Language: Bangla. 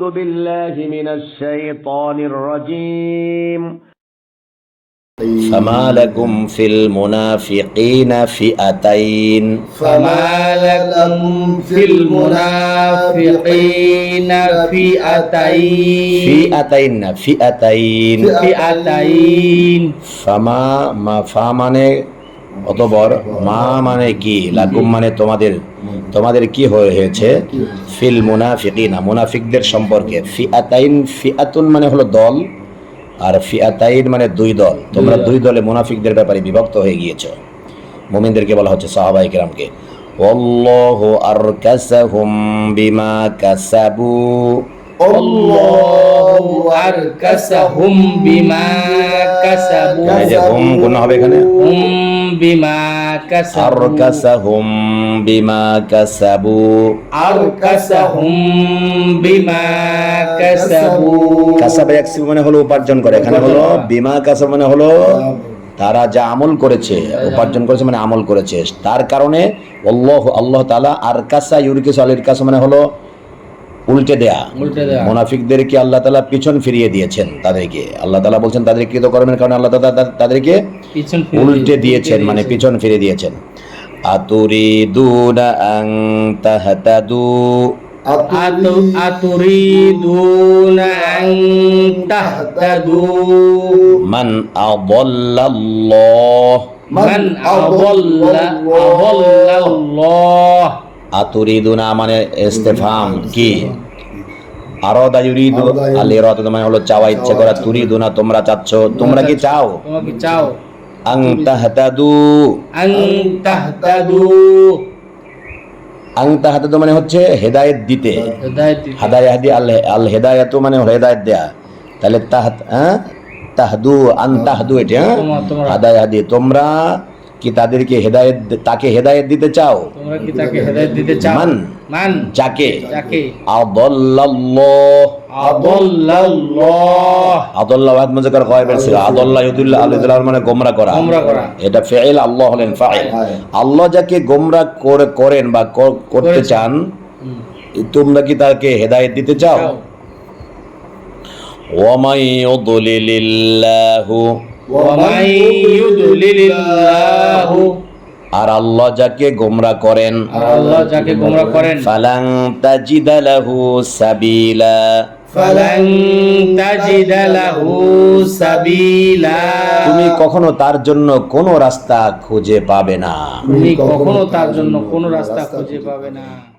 أعوذ بالله من الشيطان الرجيم. فما لكم في المنافقين فئتين. فما لكم في المنافقين فئتين. فئتين فئتين. فئتين. فما ما فامنه অতবর মা মানে কি? লাকুম মানে তোমাদের তোমাদের কি হয়েছে? ফিল মুনাফিকিনা মুনাফিকদের সম্পর্কে। ফিআতাইন ফিআতুন মানে হলো দল আর ফিআতাইন মানে দুই দল। তোমরা দুই দলে। মুনাফিকদের ব্যাপারে বিভক্ত হয়ে গিয়েছ। মুমিনদেরকে বলা হচ্ছে সাহাবাই কিরামকে। অল্লাহ আরকাসাহুম বিমা কাসাবু। বিমা হবে এখানে? বিমা বিমা কাসাবু বিমা কাসাবু মানে হলো উপার্জন করে। এখানে হলো বিমা কাসব মানে হলো তারা যা আমল করেছে উপার্জন করেছে মানে আমল করেছে। তার কারণে আল্লাহ আল্লাহ তালা আর কাসা ইউরিকাস আলির কাসা মানে হলো উল্টে দেয়া উল্টে দেয়া। মুনাফিকদেরকে আল্লাহ তাআলা পিছন ফিরিয়ে দিয়েছেন তাদেরকে আল্লাহ তাআলা বলছেন তাদের কৃত কর্মের কারণে আল্লাহ তাআলা তা- তাদেরকে পিছন ফিরে উল্টে দিয়েছেন মানে পিছন ফিরে দিয়েছেন আতুরিদুনা আন তাহতাদু أت- أتريدون أن تهتدوا মান আদাল্লাল্লাহ من أضل أضل الله আতুরিদুনা মানে ইস্তেফাম কি আরদা ইউরিদু মানে হলো চাওয়া ইচ্ছা করা তুরিদুনা তোমরা চাচ্ছ তোমরা কি চাও তোমরা কি চাও আং তাহতাদু আং তাহতাদু আং মানে হচ্ছে হেদায়েত দিতে হেদায়েত আল আল মানে হেদায়েত দেয়া তাহলে তাহাত হ্যাঁ তাহদু আন তাহদু এটা হ্যাঁ হেদায়েত তোমরা কি তাদেরকে হেদায়েত তাকে হেদায়েত দিতে চাও? যাকে? মানে করা। এটা ফেল আল্লাহ হলেন ফাইল। আল্লাহ যাকে গোমরা করে করেন বা করতে চান তোমরা কি তাকে হেদায়েত দিতে চাও? ওয়া আর আল্লাহ যাকে গোমরা করেন আল্লাহ যাকে গোমরা করেন। ফালাং তাজিদালাহু সাবিলা। সাবিলা। তুমি কখনো তার জন্য কোনো রাস্তা খুঁজে পাবে না। তুমি কখনো তার জন্য কোনো রাস্তা খুঁজে পাবে না।